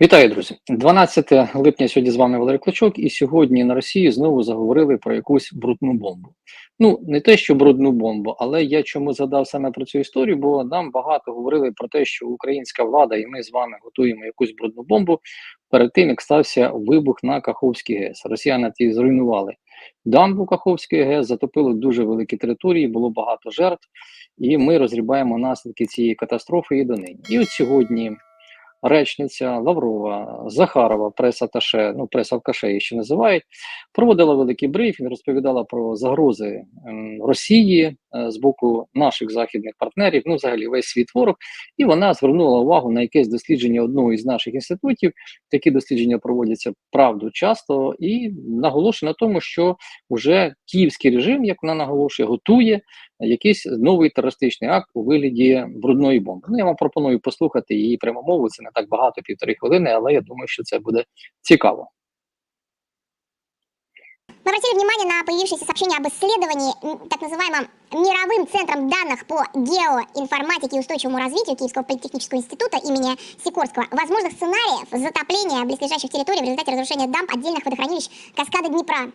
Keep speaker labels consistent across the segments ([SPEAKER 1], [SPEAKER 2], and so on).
[SPEAKER 1] Вітаю, друзі! 12 липня сьогодні з вами Валерій Клочок, і сьогодні на Росії знову заговорили про якусь брудну бомбу. Ну, не те, що брудну бомбу, але я чому згадав саме про цю історію, бо нам багато говорили про те, що українська влада і ми з вами готуємо якусь брудну бомбу перед тим, як стався вибух на Каховській ГЕС. Росіяни ті зруйнували дамбу Каховської ГЕС, затопили дуже великі території, було багато жертв, і ми розрібаємо наслідки цієї катастрофи і донині. І от сьогодні речниця Лаврова, Захарова, прес-аташе, ну прес-алкаше її ще називають, проводила великий брифінг, розповідала про загрози ем, Росії е, з боку наших західних партнерів, ну взагалі весь світ ворог, і вона звернула увагу на якесь дослідження одного із наших інститутів. Такі дослідження проводяться правду часто, і наголошує на тому, що вже київський режим, як вона наголошує, готує якийсь новий терористичний акт у вигляді брудної бомби. Ну я вам пропоную послухати її прямомову. Це не так багато, півтори хвилини, але я думаю, що це буде цікаво.
[SPEAKER 2] Мы обратили внимание на появившееся сообщение об исследовании м, так называемым мировым центром данных по геоинформатике и устойчивому развитию Киевского политехнического института имени Сикорского возможных сценариев затопления близлежащих территорий в результате разрушения дамб отдельных водохранилищ каскада Днепра.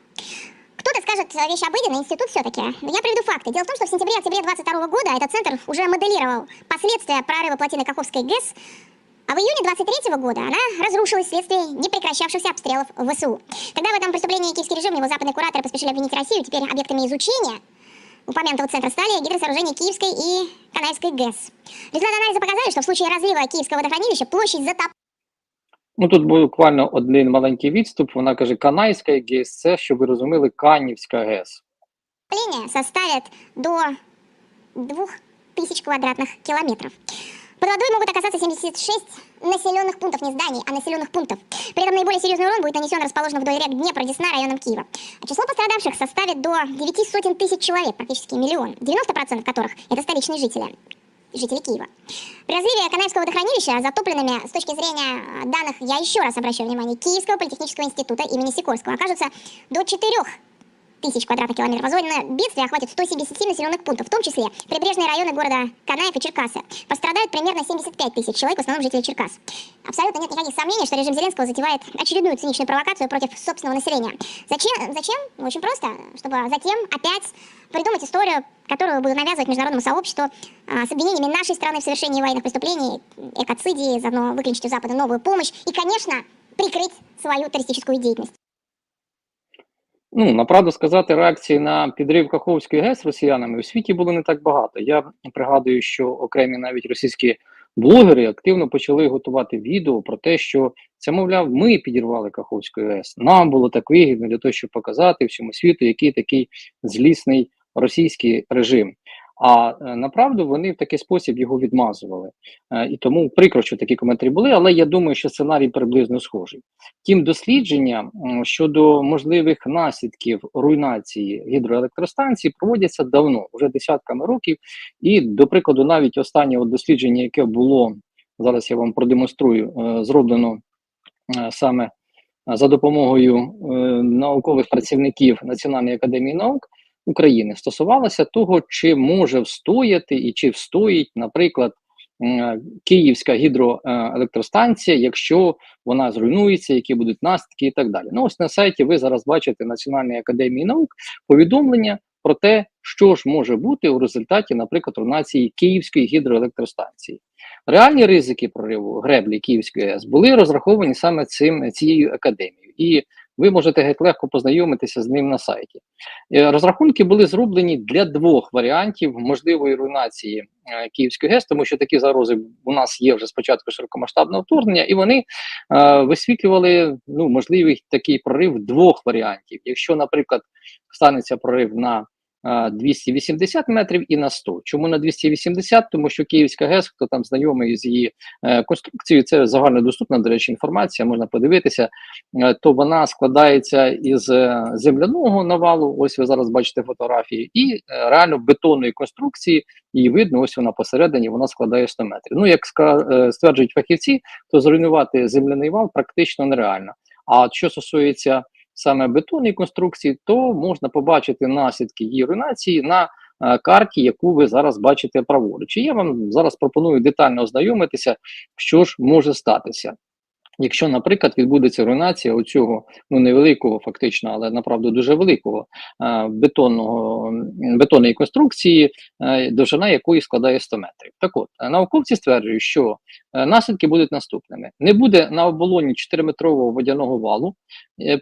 [SPEAKER 2] Кто-то скажет э, вещь обыденная, институт все-таки. Я приведу факты. Дело в том, что в сентябре-октябре 2022 года этот центр уже моделировал последствия прорыва плотины Каховской ГЭС а в июне 23 года она разрушилась вследствие непрекращавшихся обстрелов ВСУ. Тогда в этом преступлении киевский режим, его западные кураторы поспешили обвинить Россию. Теперь объектами изучения упомянутого центра стали гидросооружения Киевской и Канайской ГЭС. Результаты анализа показали, что в случае разлива Киевского водохранилища площадь затопления
[SPEAKER 1] Ну тут буквально один маленький відступ. Вона каже: Канайська ГЕС, це, щоб ви розуміли, Канівська ГЕС.
[SPEAKER 2] составит до 2000 квадратных километров. Под водой могут оказаться 76 населенных пунктов, не зданий, а населенных пунктов. При этом наиболее серьезный урон будет нанесен расположенным вдоль рек Днепра, Десна, районом Киева. А число пострадавших составит до 9 сотен тысяч человек, практически миллион, 90% которых это столичные жители жители Киева. При разливе Канаевского водохранилища затопленными, с точки зрения э, данных, я еще раз обращаю внимание, Киевского политехнического института имени Сикорского, окажутся до 4 тысяч квадратных километров. Возводное бедствие охватит 177 населенных пунктов, в том числе прибрежные районы города Канаев и Черкасы. Пострадают примерно 75 тысяч человек, в основном жители Черкас. Абсолютно нет никаких сомнений, что режим Зеленского затевает очередную циничную провокацию против собственного населения. Зачем? Зачем? Очень просто, чтобы затем опять придумать историю, которую будут навязывать международному сообществу а, с обвинениями нашей страны в совершении военных преступлений, экоцидии, заодно выключить у Запада новую помощь и, конечно, прикрыть свою террористическую деятельность.
[SPEAKER 1] Ну, направду сказати, реакції на підрив Каховської ГЕС росіянами у світі було не так багато. Я пригадую, що окремі навіть російські блогери активно почали готувати відео про те, що це, мовляв, ми підірвали Каховську ГЕС. Нам було так вигідно для того, щоб показати всьому світу, який такий злісний російський режим. А е, направду вони в такий спосіб його відмазували. Е, і тому прикро, що такі коментарі були, але я думаю, що сценарій приблизно схожий. Тім дослідження щодо можливих наслідків руйнації гідроелектростанцій проводяться давно, вже десятками років. І, до прикладу, навіть останнє дослідження, яке було зараз, я вам продемонструю, е, зроблено саме за допомогою наукових працівників Національної академії наук. України стосувалася того, чи може встояти і чи встоїть, наприклад, Київська гідроелектростанція, якщо вона зруйнується, які будуть наслідки і так далі. Ну ось на сайті ви зараз бачите Національної академії наук повідомлення про те, що ж може бути у результаті, наприклад, руйнації Київської гідроелектростанції. Реальні ризики прориву греблі Київської АЕС були розраховані саме цим цією академією. І ви можете геть легко познайомитися з ним на сайті. Е, розрахунки були зроблені для двох варіантів можливої руйнації е, Київської ГЕС, тому що такі загрози у нас є вже спочатку широкомасштабного вторгнення, і вони е, висвітлювали ну, можливий такий прорив двох варіантів. Якщо, наприклад, станеться прорив на 280 метрів і на 100. Чому на 280? Тому що Київська ГЕС, хто там знайомий з її е, конструкцією, це загальнодоступна, до речі, інформація, можна подивитися, е, то вона складається із е, земляного навалу. Ось ви зараз бачите фотографії, і реально бетонної конструкції. Її видно, ось вона посередині, вона складає 100 метрів. Ну, як стверджують фахівці, то зруйнувати земляний вал практично нереально. А що стосується саме бетонні конструкції, то можна побачити наслідки її руйнації на е, карті, яку ви зараз бачите праворуч. І Я вам зараз пропоную детально ознайомитися, що ж може статися. Якщо, наприклад, відбудеться руйнація оцього ну невеликого, фактично, але направду дуже великого е, бетонного бетонної конструкції, е, довжина якої складає 100 метрів. Так от науковці стверджують, що е, наслідки будуть наступними: не буде на оболоні 4-метрового водяного валу,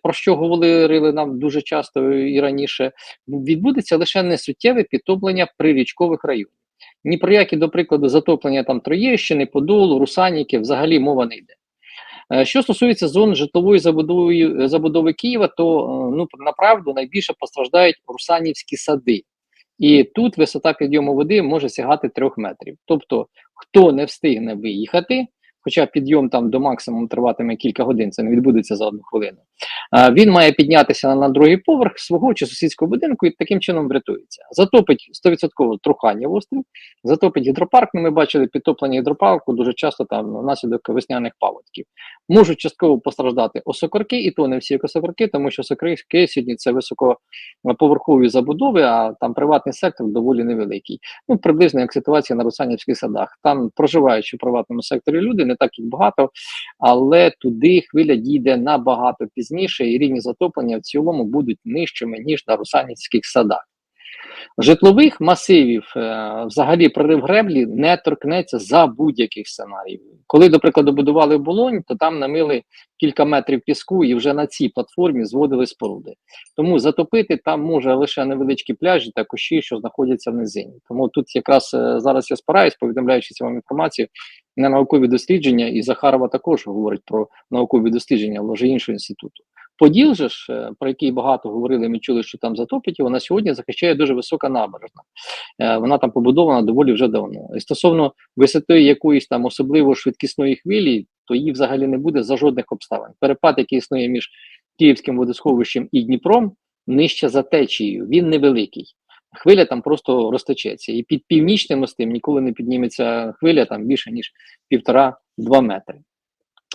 [SPEAKER 1] про що говорили нам дуже часто і раніше. Відбудеться лише несуттєве підтоплення прирічкових районів. Ні про які, до прикладу, затоплення там Троєщини, Подолу, Русаніки взагалі мова не йде. Е, Що стосується зон житлової забудови, забудови Києва, то е, ну направду найбільше постраждають русанівські сади, і тут висота підйому води може сягати трьох метрів. Тобто, хто не встигне виїхати, хоча підйом там до максимуму триватиме кілька годин, це не відбудеться за одну хвилину. Він має піднятися на другий поверх свого чи сусідського будинку і таким чином врятується. Затопить 100% трухання в острів, затопить гідропарк. Ну, ми бачили підтоплення гідропарку дуже часто там внаслідок весняних паводків. Можуть частково постраждати осокорки, і то не всі осокорки, тому що осокорки сьогодні це високоповерхові забудови, а там приватний сектор доволі невеликий. Ну, приблизно як ситуація на Русанівських садах. Там проживаючи в приватному секторі люди, не так їх багато, але туди хвиля дійде набагато пізніше, і рівні затоплення в цілому будуть нижчими, ніж на Русанівських садах. Житлових масивів, е, взагалі, прорив греблі не торкнеться за будь-яких сценаріїв. Коли, до прикладу, будували Болонь, то там намили кілька метрів піску і вже на цій платформі зводили споруди. Тому затопити там може лише невеличкі пляжі та кущі, що знаходяться в низині. Тому тут якраз е, зараз я спираюсь, повідомляючи вам інформацію, на наукові дослідження, і Захарова також говорить про наукові дослідження, але вже іншого інституту. Поділ же ж, е, про який багато говорили, ми чули, що там затопить, вона сьогодні захищає дуже висока набережна. Е, Вона там побудована доволі вже давно. І стосовно висоти якоїсь там особливо швидкісної хвилі, то її взагалі не буде за жодних обставин. Перепад, який існує між Київським водосховищем і Дніпром, нижче за течією, він невеликий. Хвиля там просто розтечеться. І під північним мостим ніколи не підніметься хвиля там більше, ніж півтора-два метри.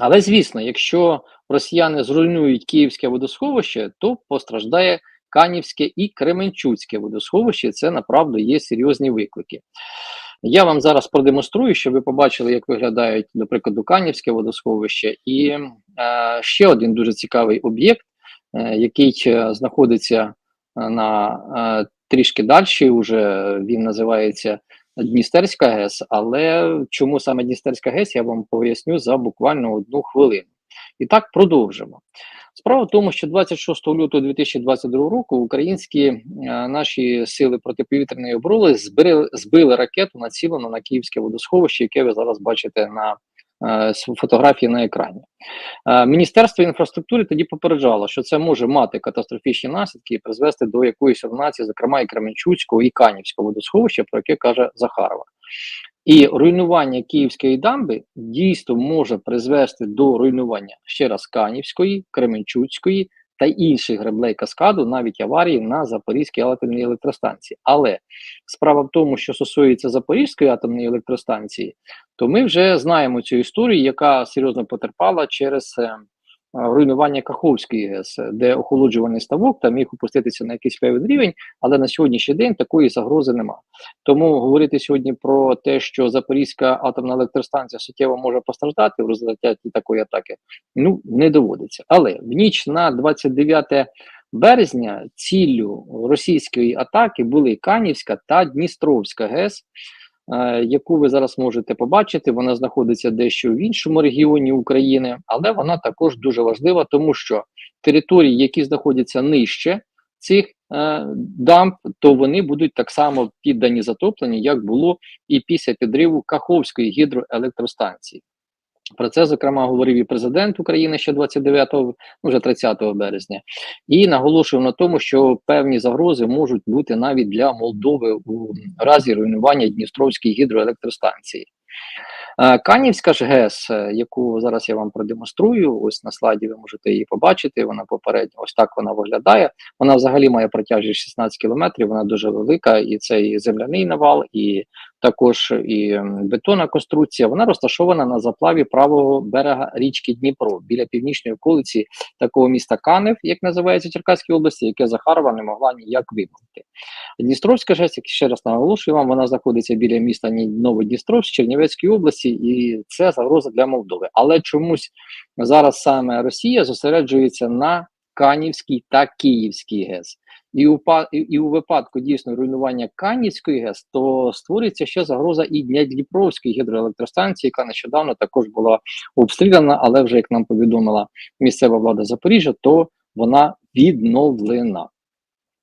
[SPEAKER 1] Але звісно, якщо росіяни зруйнують Київське водосховище, то постраждає Канівське і Кременчуцьке водосховище. Це направду є серйозні виклики. Я вам зараз продемонструю, щоб ви побачили, як виглядають, до прикладу, Канівське водосховище, і е, ще один дуже цікавий об'єкт, е, який е, знаходиться е, на е, трішки далі. Уже він називається Дністерська ГЕС. Але чому саме Дністерська ГЕС, я вам поясню за буквально одну хвилину. І так продовжимо. Справа в тому, що 26 лютого 2022 року українські е, наші сили протиповітряної оборони збили, збили ракету, націлену на Київське водосховище, яке ви зараз бачите на фотографії на екрані. Е, Міністерство інфраструктури тоді попереджало, що це може мати катастрофічні наслідки і призвести до якоїсь руйнації, зокрема і Кременчуцького, і Канівського водосховища, про яке каже Захарова. І руйнування Київської дамби дійсно може призвести до руйнування ще раз Канівської, Кременчуцької та інших греблей каскаду, навіть аварії на Запорізькій атомній електростанції. Але справа в тому, що стосується Запорізької атомної електростанції, то ми вже знаємо цю історію, яка серйозно потерпала через е, руйнування Каховської ГЕС, де охолоджувальний ставок там міг опуститися на якийсь певний рівень, але на сьогоднішній день такої загрози немає. Тому говорити сьогодні про те, що Запорізька атомна електростанція суттєво може постраждати в результаті такої атаки, ну не доводиться. Але в ніч на 29 березня ціллю російської атаки були Канівська та Дністровська ГЕС. Е, Яку ви зараз можете побачити, вона знаходиться дещо в іншому регіоні України, але вона також дуже важлива, тому що території, які знаходяться нижче цих е, дамб, то вони будуть так само піддані затопленню, як було і після підриву Каховської гідроелектростанції. Про це, зокрема, говорив і президент України ще 29, ну, вже 30 березня, і наголошував на тому, що певні загрози можуть бути навіть для Молдови у разі руйнування Дністровської гідроелектростанції. Е, Канівська ж ГЕС, е, яку зараз я вам продемонструю, ось на слайді ви можете її побачити. Вона попередньо ось так вона виглядає. Вона взагалі має протяжність 16 кілометрів, вона дуже велика, і це і земляний навал, і також і бетонна конструкція. Вона розташована на заплаві правого берега річки Дніпро біля північної околиці такого міста Канев, як називається Черкаській області, яке Захарова не могла ніяк вимкнути. Дністровська ЖЕС, як ще раз наголошую вам, вона знаходиться біля міста Ні- Новодністровськ Чернівецької області, і це загроза для Молдови. Але чомусь зараз саме Росія зосереджується на Канівський та Київський ГЕС. І у, і, у випадку дійсно руйнування Канівської ГЕС, то створюється ще загроза і для Дніпровської гідроелектростанції, яка нещодавно також була обстріляна, але вже як нам повідомила місцева влада Запоріжжя, то вона відновлена.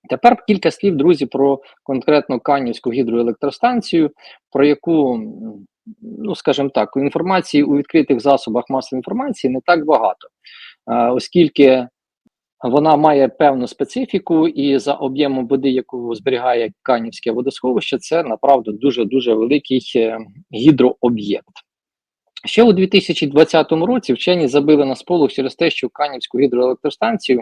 [SPEAKER 1] Тепер кілька слів, друзі, про конкретну Канівську гідроелектростанцію, про яку, ну скажімо так, інформації у відкритих засобах масової інформації не так багато, оскільки вона має певну специфіку, і за об'ємом води, яку зберігає Канівське водосховище, це направду дуже дуже великий е, гідрооб'єкт. Ще у 2020 році вчені забили на сполох через те, що Канівську гідроелектростанцію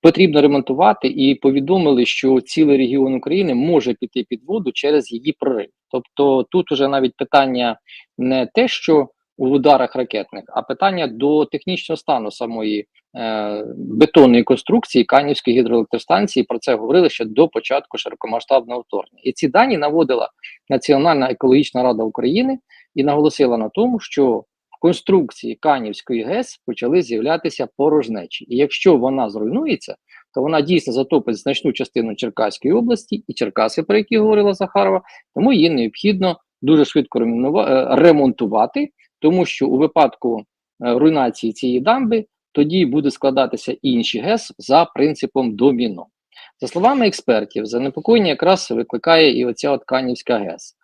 [SPEAKER 1] потрібно ремонтувати, і повідомили, що цілий регіон України може піти під воду через її прорив. Тобто тут уже навіть питання не те, що у ударах ракетних, а питання до технічного стану самої бетонної конструкції Канівської гідроелектростанції. Про це говорили ще до початку широкомасштабного вторгнення. І ці дані наводила Національна екологічна рада України і наголосила на тому, що в конструкції Канівської ГЕС почали з'являтися порожнечі. І якщо вона зруйнується, то вона дійсно затопить значну частину Черкаської області і Черкаси, про які говорила Захарова, тому її необхідно дуже швидко е, ремонтувати, тому що у випадку е, руйнації цієї дамби тоді буде складатися інші ГЕС за принципом доміно. За словами експертів, занепокоєння якраз викликає і оця от Канівська ГЕС.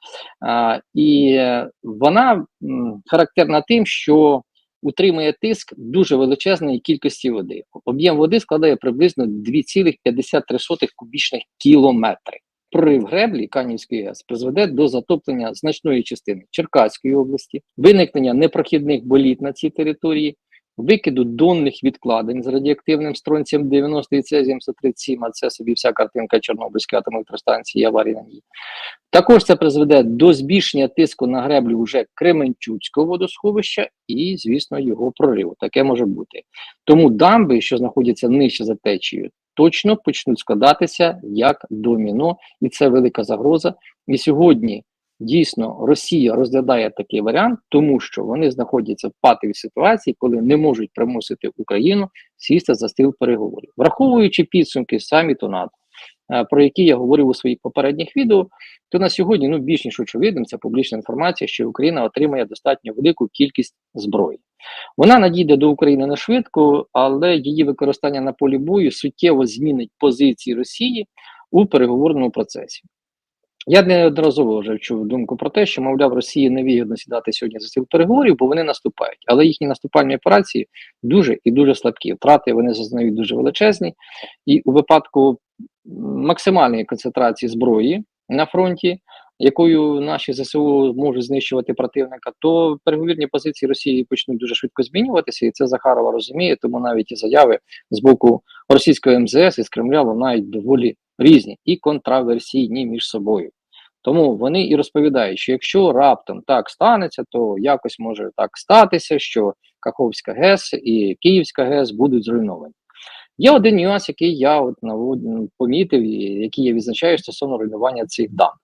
[SPEAKER 1] А, і е, вона м, характерна тим, що утримує тиск дуже величезної кількості води. Об'єм води складає приблизно 2,53 кубічних кілометри. Прорив греблі Канівської ГЕС призведе до затоплення значної частини Черкаської області, виникнення непрохідних боліт на цій території, викиду донних відкладень з радіоактивним стронцієм 90 і цезієм 137, а це собі вся картинка Чорнобильської атомної електростанції аварії на ній. Також це призведе до збільшення тиску на греблю вже Кременчуцького водосховища і, звісно, його прориву. Таке може бути. Тому дамби, що знаходяться нижче за течією, точно почнуть складатися як доміно, і це велика загроза. І сьогодні дійсно Росія розглядає такий варіант, тому що вони знаходяться в патовій ситуації, коли не можуть примусити Україну сісти за стіл переговорів, враховуючи підсумки саміту НАТО. е, Про які я говорив у своїх попередніх відео, то на сьогодні ну більш ніж очевидним, це публічна інформація, що Україна отримає достатньо велику кількість зброї. Вона надійде до України не швидко, але її використання на полі бою суттєво змінить позиції Росії у переговорному процесі. Я неодноразово вже чув думку про те, що, мовляв, Росії невигідно сідати сьогодні за стіл переговорів, бо вони наступають. Але їхні наступальні операції дуже і дуже слабкі. Втрати вони зазнають дуже величезні. І у випадку максимальної концентрації зброї на фронті, якою наші ЗСУ можуть знищувати противника, то переговірні позиції Росії почнуть дуже швидко змінюватися, і це Захарова розуміє. Тому навіть і заяви з боку російського МЗС і з Кремля лунають доволі різні і контраверсійні між собою. Тому вони і розповідають, що якщо раптом так станеться, то якось може так статися, що Каховська ГЕС і Київська ГЕС будуть зруйновані. Є один нюанс, який я от помітив, який я відзначаю стосовно руйнування цих даних.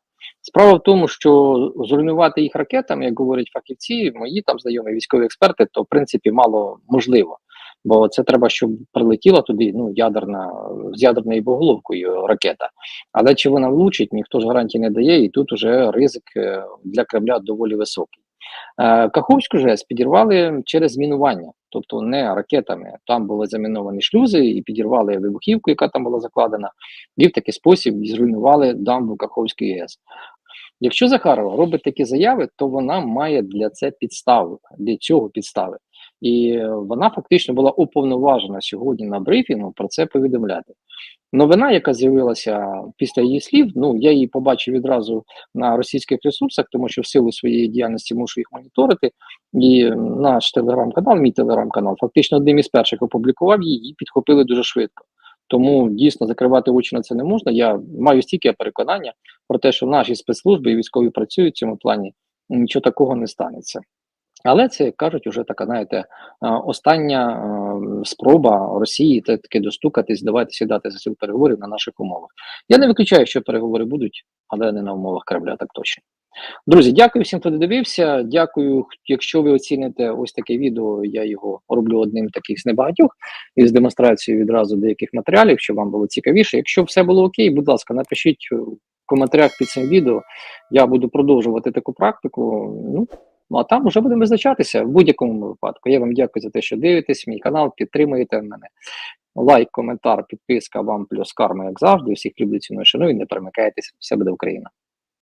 [SPEAKER 1] Справа в тому, що зруйнувати їх ракетами, як говорять фахівці, мої там знайомі військові експерти, то в принципі мало можливо. Бо це треба, щоб прилетіла туди ну, ядерна з ядерною боголовкою ракета. Але чи вона влучить, ніхто ж гарантії не дає, і тут уже ризик е, для Кремля доволі високий. Е, Каховську ЖЕС підірвали через мінування, тобто не ракетами. Там були заміновані шлюзи і підірвали вибухівку, яка там була закладена, і в такий спосіб зруйнували дамбу Каховської ГЕС. Якщо Захарова робить такі заяви, то вона має для це підстави, для цього підстави. І вона фактично була уповноважена сьогодні на брифінгу про це повідомляти. Новина, яка з'явилася після її слів, ну я її побачив відразу на російських ресурсах, тому що в силу своєї діяльності мушу їх моніторити. І наш телеграм-канал, мій телеграм-канал, фактично одним із перших опублікував її підхопили дуже швидко. Тому дійсно закривати очі на це не можна. Я маю стільки переконання про те, що наші спецслужби і військові працюють в цьому плані, нічого такого не станеться. Але це як кажуть, уже така, знаєте, е, остання е, спроба Росії таки достукатись, давайте сідати за стіл переговорів на наших умовах. Я не виключаю, що переговори будуть, але не на умовах Кремля, так точно. Друзі, дякую всім, хто додивився. Дякую, якщо ви оціните ось таке відео. Я його роблю одним таких з небагатьох із демонстрацією відразу деяких матеріалів, щоб вам було цікавіше. Якщо все було окей, будь ласка, напишіть в коментарях під цим відео. Я буду продовжувати таку практику. Ну Ну а там вже будемо визначатися в будь-якому випадку. Я вам дякую за те, що дивитесь. Мій канал, підтримуєте мене. Лайк, коментар, підписка вам плюс карма, як завжди. Всіх люблю ціную шаную. Не перемикайтесь. Все буде Україна.